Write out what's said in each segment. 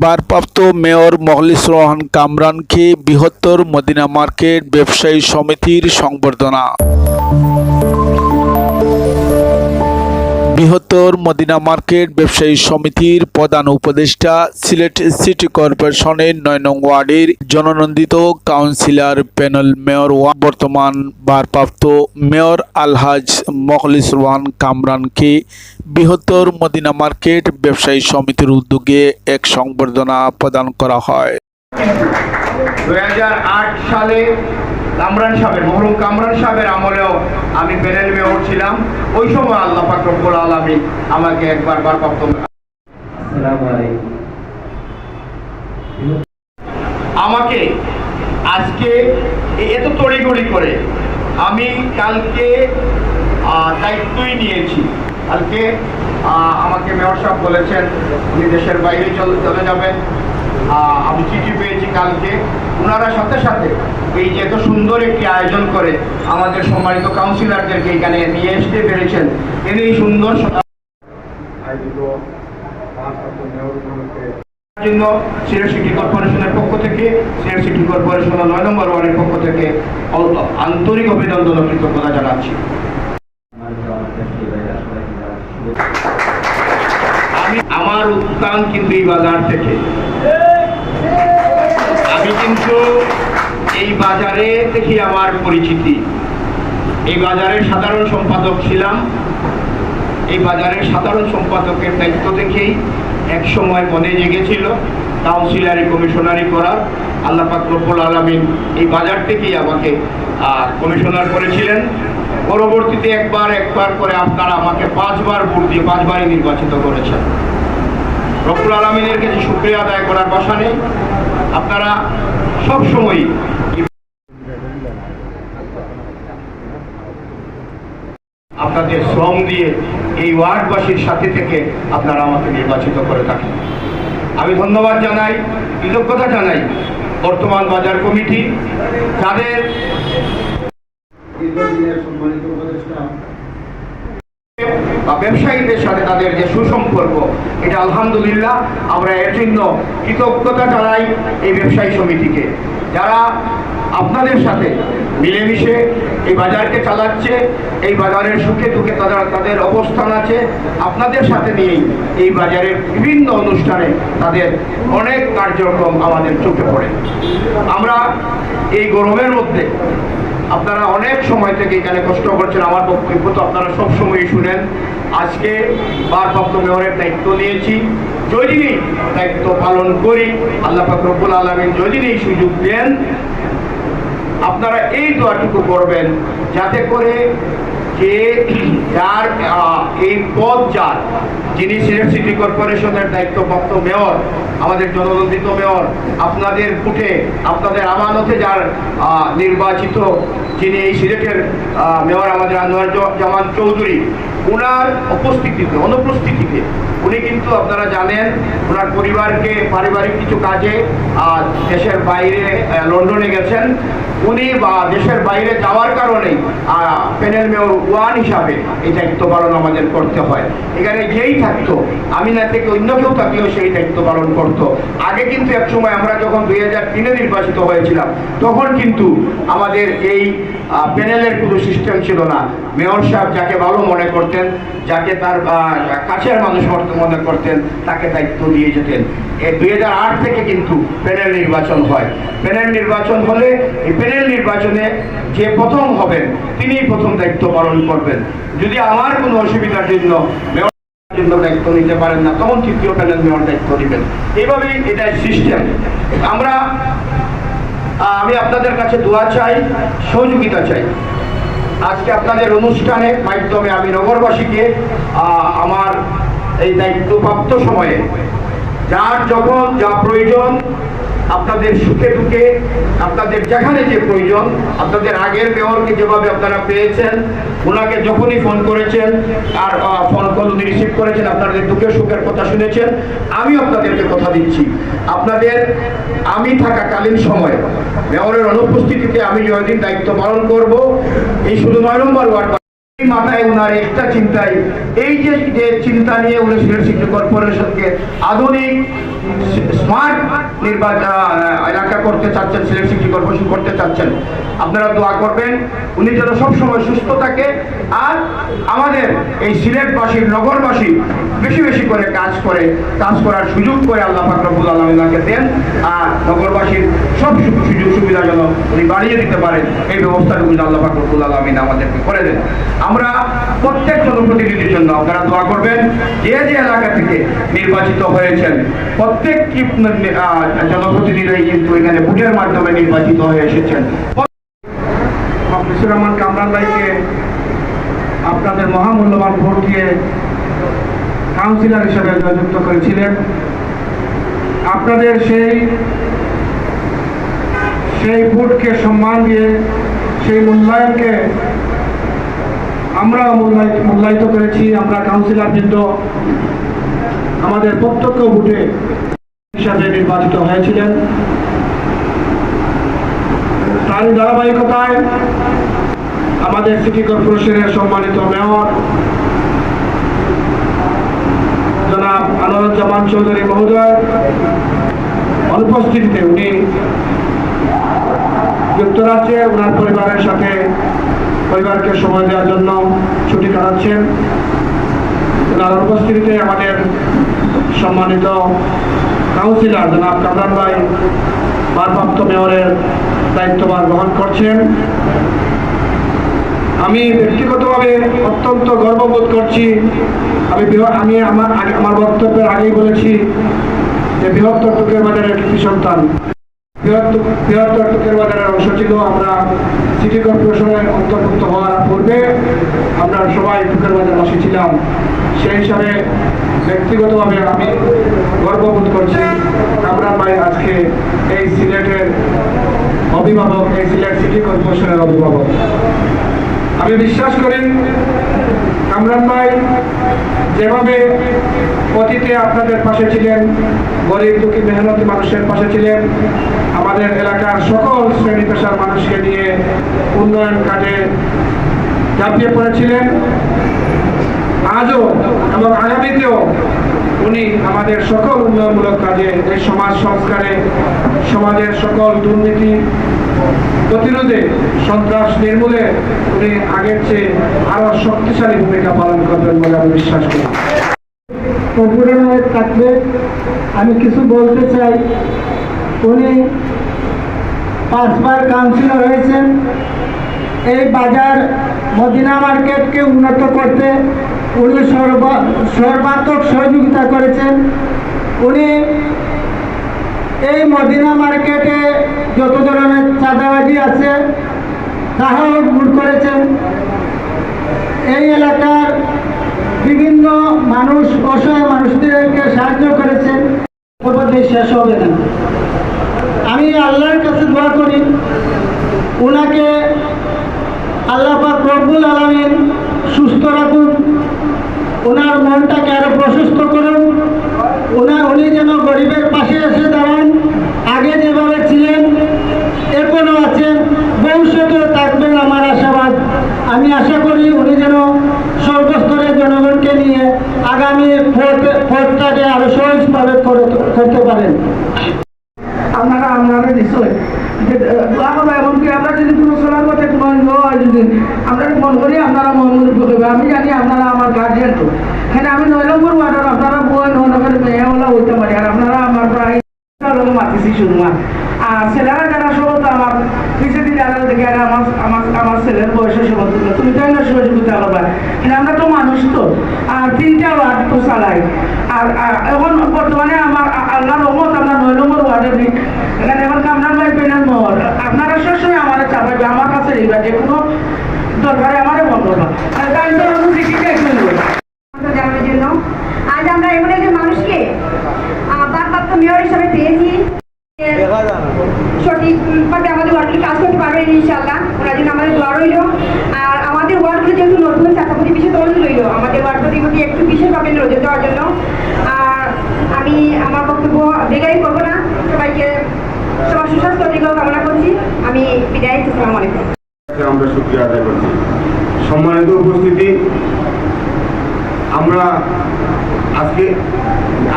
ভারপ্রাপ্ত মেয়র মহলিস রহমান কামরানকে বৃহত্তর Medina market ব্যবসায়ী সমিতির সংবর্ধনা। বৃহত্তর মদিনা মার্কেট ব্যবসায়ী সমিতির প্রধান উপদেষ্টা সিলেট সিটি কর্পোরেশনের নয় নং ওয়ার্ডের জননন্দিত কাউন্সিলর প্যানেল মেয়র ওয়ান বর্তমান ভারপ্রাপ্ত মেয়র আলহাজ মখলিস রোহান কামরানকে বৃহত্তর মদিনা মার্কেট ব্যবসায়ী সমিতির উদ্যোগে এক সংবর্ধনা প্রদান করা হয়। দু হাজার আট সালে কামরান সাহেবের মহরুম কামরান সাহেবের আমলেও আমি প্যানেল মেয়র ছিলাম ওই সময় আল্লাহ পাক রব্বুল আলামিন আমাকে একবার আসসালামু আলাইকুম। আমাকে আজকে এত তড়িঘড়ি করে আমি কালকে দায়িত্বই নিয়েছি। কালকে আহ, আমাকে মেয়র সাহেব বলেছেন উনি দেশের বাইরে চলে চলে যাবেন। আমি চিঠি পেয়েছি কালকে ওনারা সাথে সাথে এই যে এত সুন্দর একটি আয়োজন করে আমাদের সম্মানিত কাউন্সিলরদেরকে এখানে নিয়ে আসতে পেরেছেন এর এই সুন্দর আয়োজিত জন্য সিলেট সিটি কর্পোরেশনের পক্ষ থেকে সিলেট সিটি কর্পোরেশনের নয় নম্বর ওয়ার্ডের পক্ষ থেকে আন্তরিক অভিনন্দন ও কৃতজ্ঞতা জানাচ্ছি। আমি আমার উত্থান কিন্তু এই বাজার থেকে বাজারে থেকে আমার পরিচিতি। এই বাজারের সাধারণ সম্পাদক ছিলাম। এই বাজারের সাধারণ সম্পাদকের দায়িত্ব দেখেই এক সময় মনে জেগেছিল কাউন্সিলারি কমিশনারি করার। আল্লাহ পাক রব্বুল আলমিন এই বাজার থেকেই আমাকে কমিশনার করেছিলেন। পরবর্তীতে একবার একবার করে আপনারা আমাকে পাঁচবার ভোট দিয়ে পাঁচবারই নির্বাচিত করেছেন। রব্বুল আলমিনের কাছে শুক্রিয়া আদায় করার বাসা নেই। আপনারা সবসময়ই আপনাদের শ্রম দিয়ে এই ওয়ার্ডবাসীর সাথে থেকে আপনারা আমাকে নির্বাচিত করে থাকেন। আমি ধন্যবাদ জানাই, কৃতজ্ঞতা জানাই বর্তমান বাজার কমিটি বা ব্যবসায়ীদের সাথে তাদের যে সুসম্পর্ক, এটা আলহামদুলিল্লাহ, আমরা এর জন্য কৃতজ্ঞতা জানাই এই ব্যবসায়ী সমিতিকে। যারা আপনাদের সাথে মিলেমিশে এই বাজারকে চালাচ্ছে, এই বাজারের সুখে দুঃখে তাদের তাদের অবস্থান আছে। আপনাদের সাথে নিয়েই এই বাজারের বিভিন্ন অনুষ্ঠানে তাদের অনেক কার্যক্রম আমাদের চোখে পড়ে। আমরা এই গরমের মধ্যে আপনারা অনেক সময় থেকে এখানে কষ্ট করছেন, আমার বক্তব্য তো আপনারা সব সময় শুনেন। আজকে ভারপ্রাপ্ত মেয়রের দায়িত্ব নিয়েছি, যদি দায়িত্ব পালন করি, আল্লাহ পাক রব্বুল আলমিন যদি সুযোগ দেন আপনারা এই দোয়াটুকু করবেন যাতে করে যে যার এই পদ যার, যিনি সিলেট সিটি কর্পোরেশনের দায়িত্বপ্রাপ্ত মেয়র, আমাদের জননন্দিত মেয়র, আপনাদের ফুটে আপনাদের আমানতে যার নির্বাচিত, যিনি এই সিলেটের মেয়র আমাদের আনোয়ার জামান চৌধুরী ওনার উপস্থিতিতে, অনুপস্থিতিতে, উনি কিন্তু আপনারা জানেন ওনার পরিবারকে পারিবারিক কিছু কাজে দেশের বাইরে লন্ডনে গেছেন। উনি বা দেশের বাইরে যাওয়ার কারণে প্যানেল মেয়র ওয়ান হিসাবে এই দায়িত্ব পালন আমাদের করতে হয়। এখানে যেই থাকতো আমি না থেকে অন্য কেউ থাকলেও সেই দায়িত্ব পালন করতো। আগে কিন্তু এক সময় আমরা যখন দুই হাজার তিনে নির্বাচিত হয়েছিলাম, তখন কিন্তু আমাদের এই প্যানেলের কোনো সিস্টেম ছিল না। মেয়র সাহেব যাকে ভালো মনে করতেন, যাকে তার কাছের মানুষ মনে- করতেন, তাকে দায়িত্ব দিয়ে যেতেন। এই দুই হাজার আট থেকে কিন্তু প্যানেল নির্বাচন হয়। প্যানেল নির্বাচন হলে এই প্যানেল নির্বাচনে যে প্রথম হবেন, তিনিই প্রথম দায়িত্ব পালন করবেন। যদি আমার কোনো অসুবিধার জন্য জন্য দায়িত্ব নিতে পারেন না। তখন তৃতীয় প্যানেল মেয়র দায়িত্ব নেবেন। এইভাবেই এটা সিস্টেম আমরা আমি আপনাদের কাছে দোয়া চাই, সহযোগিতা চাই। আজকে আপনাদের অনুষ্ঠানের মাধ্যমে আমি নগরবাসীকে আমার এই দায়িত্বপ্রাপ্ত সময়ে যার যখন যা প্রয়োজন আপনাদের সুখে দুঃখে, আপনাদের যেখানে যে প্রয়োজন, আপনাদের আগের মেয়রকে যেভাবে আপনারা পেয়েছেন, ওনাকে যখনই ফোন করেছেন, আর ফোন কল উনি রিসিভ করেছেন, আপনাদের দুঃখের সুখের কথা শুনেছেন, আমি আপনাদেরকে কথা দিচ্ছি। আপনাদের আমি থাকাকালীন সময়ে, মেয়রের অনুপস্থিতিতে আমি যতদিন দায়িত্ব পালন করব, এই শুধু নয় নম্বর ওয়ার্ড মাথায় একটা চিন্তাই। এই যে চিন্তা নিয়ে উনি সিলেট সিটি কর্পোরেশনকে আধুনিক, স্মার্ট নির্বাচন এলাকা করতে চাচ্ছেন, সিলেট সিটি কর্পোরেশন করতে চাচ্ছেন, আপনারা দোয়া করবেন, উনি যেন সবসময় সুস্থ থাকে আর আমাদের এই সিলেটবাসীর নগরবাসী বেশি বেশি করে কাজ করে, কাজ করার সুযোগ করে আল্লাহ ফাকরবুল আলমিনাকে দেন আর নগরবাসীর সব সুযোগ সুবিধা যেন উনি বাড়িয়ে দিতে পারেন, এই ব্যবস্থাটুকু আল্লাহ ফাকরবুল আলমিন আমাদেরকে করে দেন। আমরা প্রত্যেক জনপ্রতিনিধির জন্য আপনারা দোয়া করবেন। যে যে এলাকা থেকে নির্বাচিত হয়েছেন প্রত্যেকটি আহ, জনপ্রতিনিধি কিন্তু এখানে ভোটের মাধ্যমে নির্বাচিত হয়ে এসেছেন। রহমান কামরান ভাইকে আপনাদের মহামূল্যবান ভোট দিয়ে কাউন্সিলর হিসেবে জয়যুক্ত করেছিলেন। আপনাদের সেই সেই ভোটকে সম্মান দিয়ে সেই মূল্যায়নকে আমরা মূল্যায়িত করেছি, আমরা কাউন্সিলর বৃন্দ আমাদের প্রত্যক্ষ ভোটে হিসাবে নির্বাচিত হয়েছিলেন। তারই ধারাবাহিকতায় আমাদের সিটি কর্পোরেশনের সম্মানিত মেয়র জনাব আনোয়ারুজ্জামান চৌধুরী মহোদয় অনুপস্থিতিতে উনি যুক্তরাজ্যে ওনার পরিবারের সাথে পরিবারকে সময় দেওয়ার জন্য ছুটি কাটাচ্ছেন। ওনার অনুপস্থিতিতে আমাদের সম্মানিত কাউন্সিলর জনাব কামরান ভাই, ভারপ্রাপ্ত মেয়রের দায়িত্বভার গ্রহণ করছেন। আমি ব্যক্তিগতভাবে অত্যন্ত গর্ববোধ করছি। আমি আমি আমার আমার বক্তব্যের আগেই বলেছি যে বৃহত্তর টুকের বাজারের কৃষি সন্তান। বৃহত্তর বৃহত্তর টুকের অংশ ছিল। আমরা সিটি কর্পোরেশনের অন্তর্ভুক্ত হওয়ার পূর্বে আমরা সবাই টুকের বাজারবাসী ছিলাম। সেই হিসাবে ব্যক্তিগতভাবে আমি গর্ববোধ করছি কামরান ভাই আজকে এই সিলেটের অভিভাবক, এই সিলেট সিটি কর্পোরেশনের অভিভাবক। আমি বিশ্বাস করি কামরান ভাই যেভাবে অতীতে আপনাদের পাশে ছিলেন, গরিব দুঃখী মেহনতি মানুষের পাশে ছিলেন, আমাদের এলাকার সকল শ্রেণি পেশার মানুষকে নিয়ে উন্নয়ন কাজে ঝাঁপিয়ে পড়েছিলেন আজও এবং আগামীতেও উনি আমাদের সকল উন্নয়নমূলক কাজে এই সমাজ সংস্কারে, সমাজের সকল দুর্নীতি প্রতিরোধে সন্ত্রাস নির্মূলে উনি আগের চেয়ে আরও শক্তিশালী ভূমিকা পালন করবেন বলে আমি বিশ্বাস করি। থাকবে। আমি কিছু বলতে চাই। উনি পাঁচবার কাউন্সিলর হয়েছেন। এই বাজার মদিনা মার্কেটকে উন্নত করতে উনি সর্ব, সর্বাত্মক সহযোগিতা করেছেন। উনি এই মদিনা মার্কেটে যত ধরনের চাঁদাবাজি আছে, তাহাও দূর করেছেন। এই এলাকার বিভিন্ন মানুষ, অসহায় মানুষদেরকে সাহায্য করেছেন। শেষ হবে না। আমি আল্লাহর কাছে দোয়া করি ওনাকে আল্লাহ পাক রব্বুল আলমিন সুস্থ রাখুন ওনার মনটাকে আরও প্রশস্ত করুন। ওনার, উনি যেন গরিবের পাশে এসে দাঁড়ান। আগে যেভাবে ছিলেন এখনও আছেন, ভবিষ্যতেও থাকবেন আমার আশাবাদ। আমি আশা করি উনি যেন সর্বস্তরের জনগণকে নিয়ে আগামী ভোটটাকে আরও সহজভাবে করতে পারেন। আপনারা আপনারা নিশ্চয় এমনকি আমরা যদি কোনো চলার পথে কোনো ইয়ে হয় যদি আমরা মন করি, আপনারা মহমুদ করবে আমি জানি আপনারা আমার গার্জিয়ান তো। হ্যাঁ আমি নয় নম্বর ওয়ার্ডের, আপনারা বই নয় নম্বর মেয়ে হলে হইতে পারি। আর আপনারা আমার প্রায় মাতিছি শুধুমাত্র। আর ছেলেরা যারা সব তো আমার পিছিয়ে যারা দেখে আমার আমার আমার ছেলের বয়সের তুলো তুমি তাই না সহযোগিতা করবা কিন্তু আমরা তো মানুষ তো। আর তিনটা ওয়ার্ড তো চালাই। আর এখন বর্তমানে আমার আল্লাহ রহমত আমরা নয় নম্বর ওয়ার্ডে দিই এখানে এখন কামরান ভাই পেনের মহল। আপনারা সবসময় আমার চাপাইবে আমার কাছে এইবার যে কোনো দরকারে আমারে বন্ধ করবা আর তাই তো আমি মতো জানানোর জন্য। আজ আমরা এমন একজন মানুষকে আহ, ভারপ্রাপ্ত মেয়র হিসাবে পেয়েছি। সঠিকভাবে আমাদের ওয়ার্ডগুলি কাজ করতে পারবেন ইনশাল্লাহ ওনার জন্য আমাদের দোয়া রইল। আর আমাদের ওয়ার্ডগুলো যেহেতু নতুন চাকাপতি বিশেষ অনুরোধ রইল আমাদের প্রতি একটু বিশেষভাবে নজর দেওয়ার জন্য। আর আমি আমার বক্তব্য করব না। সবাইকে সবার সুস্বাস্থ্য দিকেও কামনা করছি। আমি বিদায় আসসালামু আলাইকুম। আমরা শুক্রিয়া আদায় করছি। সম্মানিত উপস্থিতি আমরা আজকে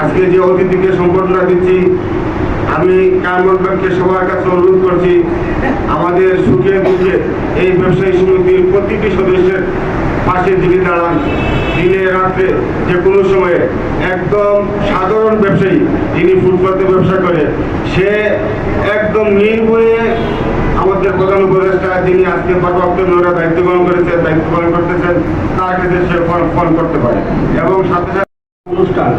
আজকে যে অতিথিকে সম্বর্ধনা দিচ্ছি আমি কায়মন ব্যাংকে সবার কাছে অনুরোধ করছি, আমাদের সুখে দুঃখে এই ব্যবসায়ী সমিতির প্রতিটি সদস্যের পাশে যিনি দাঁড়ান, দিনে রাত্রে যে কোনো সময়ে একদম সাধারণ ব্যবসায়ী যিনি ফুটপাতে ব্যবসা করে, সে একদম নির্ভয়ে আমাদের প্রধান উপদেষ্টা যিনি আজকে ভারপ্রাপ্ত মেয়রা দায়িত্ব গ্রহণ করেছেন, দায়িত্ব পালন করতেছেন, তার কাছে সে ফোন করতে পারে। এবং সাথে সাথে অনুষ্ঠান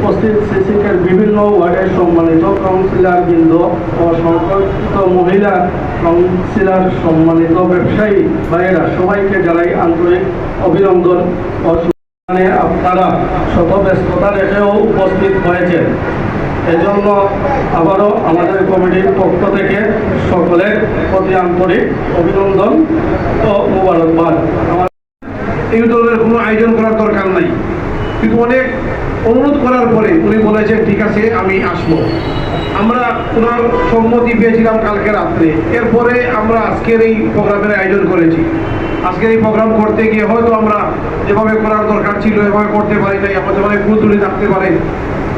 উপস্থিত সিসিকের বিভিন্ন ওয়ার্ডের সম্মানিত কাউন্সিলর বৃন্দ ও সংকল্পিত মহিলা কাউন্সিলর সম্মানিত ব্যবসায়ী ভাইয়েরা, সবাইকে জানাই আন্তরিক অভিনন্দন ও শুভকামনা। আপনারা শত ব্যস্ততা রেখেও উপস্থিত হয়েছেন। এজন্য আবারও আমাদের কমিটির পক্ষ থেকে সকলের প্রতি আন্তরিক অভিনন্দন ও মোবারকবাদ। আমার এই ধরনের কোনো আয়োজন করার দরকার নাই। কিন্তু অনেক অনুরোধ করার পরে উনি বলেছেন, ঠিক আছে, আমি আসব। আমরা ওনার সম্মতি পেয়েছিলাম কালকে রাত্রে। এরপরে আমরা আজকের এই প্রোগ্রামের আয়োজন করেছি। আজকের এই প্রোগ্রাম করতে গিয়ে হয়তো আমরা যেভাবে করার দরকার ছিল, এভাবে করতে পারি নাই, আমাদের অনেক ত্রুটি থাকতে পারে।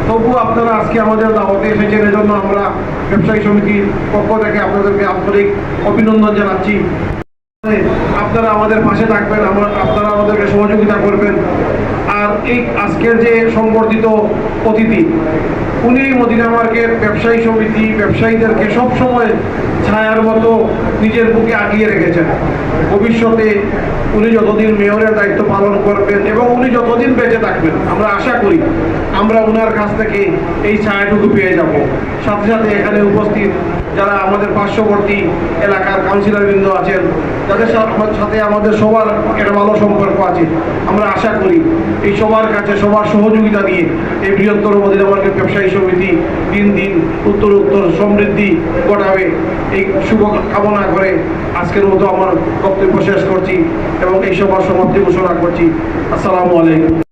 তবুও আপনারা আজকে আমাদের দাওয়াতে এসেছেন, এজন্য আমরা ব্যবসায়ী সমিতির পক্ষ থেকে আপনাদেরকে আন্তরিক অভিনন্দন জানাচ্ছি। আপনারা আমাদের পাশে থাকবেন, আমরা আপনারা আমাদেরকে সহযোগিতা করবেন। এই আজকের যে সংবর্ধিত অতিথি, উনি মদিনা মার্কেট ব্যবসায়ী সমিতি ব্যবসায়ীদেরকে সবসময় ছায়ার মতো নিজের বুকে আগিয়ে রেখেছেন। ভবিষ্যতে উনি যতদিন মেয়রের দায়িত্ব পালন করবেন এবং উনি যতদিন বেঁচে থাকবেন, আমরা আশা করি আমরা ওনার কাছ থেকে এই ছায়াটুকু পেয়ে যাব। সাথে সাথে এখানে উপস্থিত যারা আমাদের পার্শ্ববর্তী এলাকার কাউন্সিলরবৃন্দ আছেন আমার সাথে আমাদের সবার একটা ভালো সম্পর্ক আছে। আমরা আশা করি এই সবার কাছে সবার সহযোগিতা নিয়ে এই বৃহত্তর মদিনা মার্কেট ব্যবসায়ী সমিতি দিন দিন উত্তর উত্তর সমৃদ্ধি ঘটাবে। এই শুভ কামনা করে আজকের মতো আমার বক্তব্য শেষ করছি এবং এই সবার সমাপ্তি ঘোষণা করছি। আসসালামু আলাইকুম।